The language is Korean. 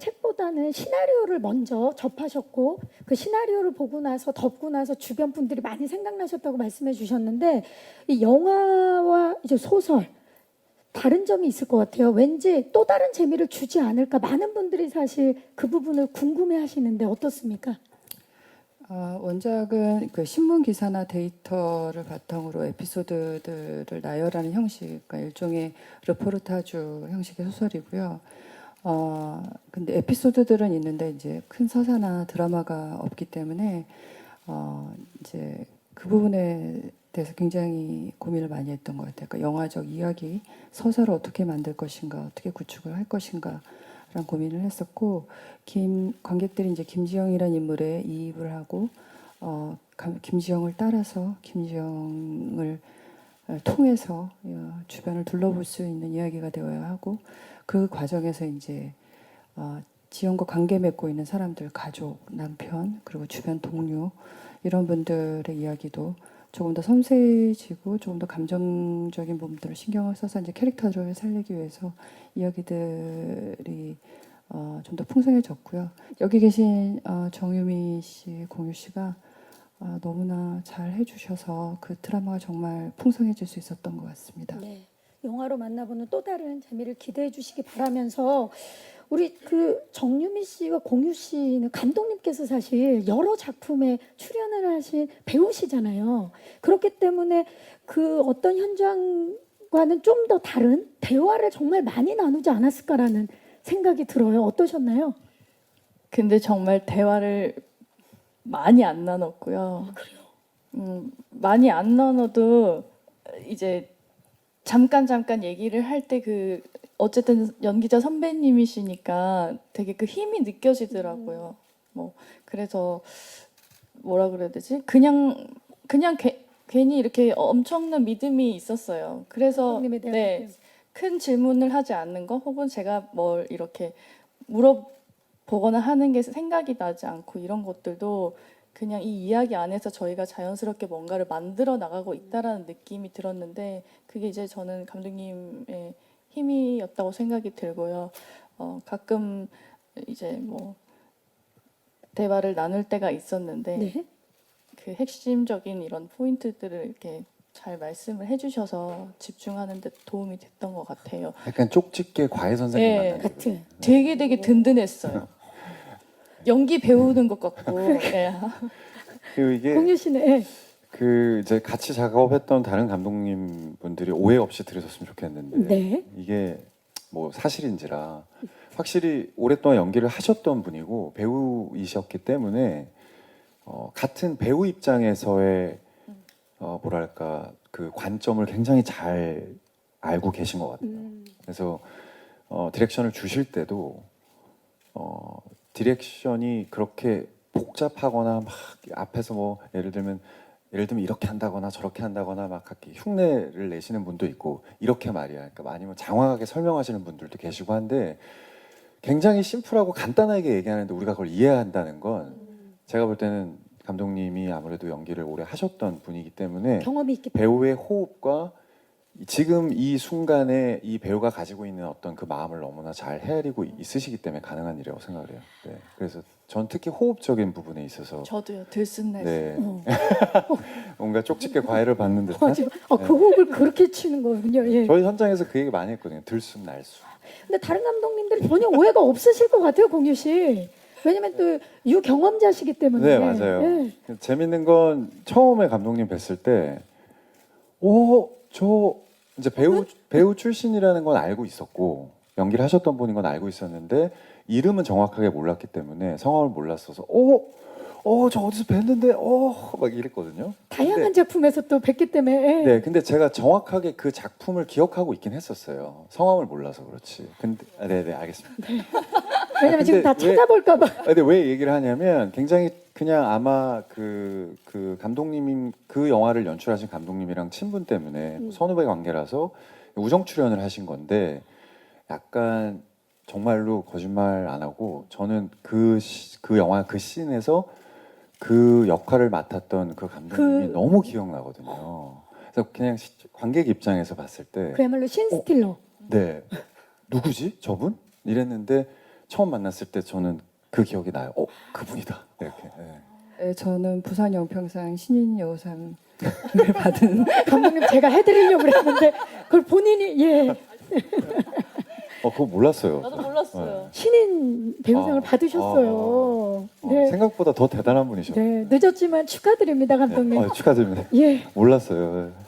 책보다는 시나리오를 먼저 접하셨고 그 시나리오를 보고 나서 덮고 나서 주변 분들이 많이 생각나셨다고 말씀해 주셨는데 이 영화와 이제 소설 다른 점이 있을 것 같아요. 왠지 또 다른 재미를 주지 않을까 많은 분들이 사실 그 부분을 궁금해 하시는데 어떻습니까? 아, 원작은 그 신문 기사나 데이터를 바탕으로 에피소드들을 나열하는 형식, 그러니까 일종의 르포르타주 형식의 소설이고요. 어, 근데 에피소드들은 있는데 이제 큰 서사나 드라마가 없기 때문에 어, 이제 그 부분에 대해서 굉장히 고민을 많이 했던 것 같아요. 그러니까 영화적 이야기, 서사를 어떻게 만들 것인가, 어떻게 구축을 할 것인가. 라는 고민을 했었고 김 관객들이 이제 김지영이라는 인물에 이입을 하고 어, 감- 김지영을 따라서 김지영을 어, 통해서 어, 주변을 둘러볼 수 있는 이야기가 되어야 하고 그 과정에서 이제 어, 지영과 관계 맺고 있는 사람들 가족 남편 그리고 주변 동료 이런 분들의 이야기도 조금 더 섬세해지고 조금 더 감정적인 부분들을 신경을 써서 이제 캐릭터를 살리기 위해서 이야기들이 어, 좀 더 풍성해졌고요. 여기 계신 어, 정유미 씨, 공유 씨가 어, 너무나 잘 해주셔서 그 드라마가 정말 풍성해질 수 있었던 것 같습니다. 네. 영화로 만나보는 또 다른 재미를 기대해 주시기 바라면서 우리 그 정유미 씨와 공유 씨는 감독님께서 사실 여러 작품에 출연을 하신 배우시잖아요. 그렇기 때문에 그 어떤 현장과는 좀 더 다른 대화를 정말 많이 나누지 않았을까라는 생각이 들어요. 어떠셨나요? 근데 정말 대화를 많이 안 나눴고요. 음, 많이 안 나눠도 이제 잠깐 잠깐 얘기를 할 때 그 어쨌든 연기자 선배님이시니까 되게 그 힘이 느껴지더라고요. 뭐 그래서 뭐라 그래야 되지? 그냥 그냥 괴- 괜히 이렇게 엄청난 믿음이 있었어요. 그래서 대한 네, 믿음. 큰 질문을 하지 않는 거 혹은 제가 뭘 이렇게 물어보거나 하는 게 생각이 나지 않고 이런 것들도 그냥 이 이야기 안에서 저희가 자연스럽게 뭔가를 만들어 나가고 있다라는 느낌이 들었는데 그게 이제 저는 감독님의 힘이었다고 생각이 들고요. 어, 가끔 이제 뭐 대화를 나눌 때가 있었는데 네. 그 핵심적인 이런 포인트들을 이렇게 잘 말씀을 해주셔서 집중하는 데 도움이 됐던 것 같아요. 약간 쪽집게 과외 선생님 네. 같은. 되게 되게 든든했어요. 연기 배우는 것 같고. 예. 그리고 이게 공유 씨는 예. 그 이제 같이 작업했던 다른 감독님 분들이 오해 없이 들으셨으면 좋겠는데 네. 이게 뭐 사실인지라 확실히 오랫동안 연기를 하셨던 분이고 배우이셨기 때문에 어, 같은 배우 입장에서의 어, 뭐랄까 그 관점을 굉장히 잘 알고 계신 것 같아요. 음, 그래서 어, 디렉션을 주실 때도 어, 디렉션이 그렇게 복잡하거나 막 앞에서 뭐 예를 들면 예를 들면 이렇게 한다거나 저렇게 한다거나 막 이렇게 흉내를 내시는 분도 있고 이렇게 말이야. 그러니까 아니면 장황하게 설명하시는 분들도 계시고 한데 굉장히 심플하고 간단하게 얘기하는데 우리가 그걸 이해한다는 건 제가 볼 때는 감독님이 아무래도 연기를 오래 하셨던 분이기 때문에 경험이 있기 때문에 배우의 호흡과 지금 이 순간에 이 배우가 가지고 있는 어떤 그 마음을 너무나 잘 헤아리고 있으시기 때문에 가능한 일이라고 생각을 해요. 네. 그래서 전 특히 호흡적인 부분에 있어서 저도요. 들쑥날쑥. 네. 어. 뭔가 쪽집게 과외를 받는 듯한 맞아. 어, 그 호흡을 그렇게 치는 거군요. 예. 저희 현장에서 그 얘기 많이 했거든요. 들쑥날쑥. 근데 다른 감독님들은 전혀 오해가 없으실 것 같아요, 공유 씨. 왜냐면 또 유경험자시기 때문에. 네, 맞아요. 예. 재밌는 건 처음에 감독님 뵀을 때, 오, 저 이제 배우 배우 출신이라는 건 알고 있었고 연기를 하셨던 분인 건 알고 있었는데 이름은 정확하게 몰랐기 때문에 성함을 몰랐어서, 오, 어, 저 어디서 뵀는데, 어, 막 이랬거든요. 다양한 근데- 작품에서 또 뵙기 때문에. 예. 네, 근데 제가 정확하게 그 작품을 기억하고 있긴 했었어요. 성함을 몰라서 그렇지. 근데, 아, 네, 네, 알겠습니다. 왜냐면 아, 지금 다 근데 왜- 찾아볼까봐. 아, 근데 왜 얘기를 하냐면 굉장히 그냥 아마 그, 그 감독님이 그 영화를 연출하신 감독님이랑 친분 때문에 음. 선후배 관계라서 우정 출연을 하신 건데 약간 정말로 거짓말 안 하고 저는 그, 시- 그 영화 그 씬에서 그 역할을 맡았던 그 감독님이 그- 너무 기억나거든요. 그래서 그냥 시- 관객 입장에서 봤을 때 그야말로 신스틸러. 네. 누구지? 저분? 이랬는데 처음 만났을 때 저는 그 기억이 나요. 어 그분이다 이렇게. 예. 네, 저는 부산 영평상 신인 여우상을 받은 감독님 제가 해드리려고 했는데 그걸 본인이 예 어 그거 몰랐어요. 나도 몰랐어요. 신인 배우상을 아, 받으셨어요. 어, 네. 생각보다 더 대단한 분이셨. 네, 늦었지만 축하드립니다, 감독님. 어, 축하드립니다. 예. 몰랐어요. 예.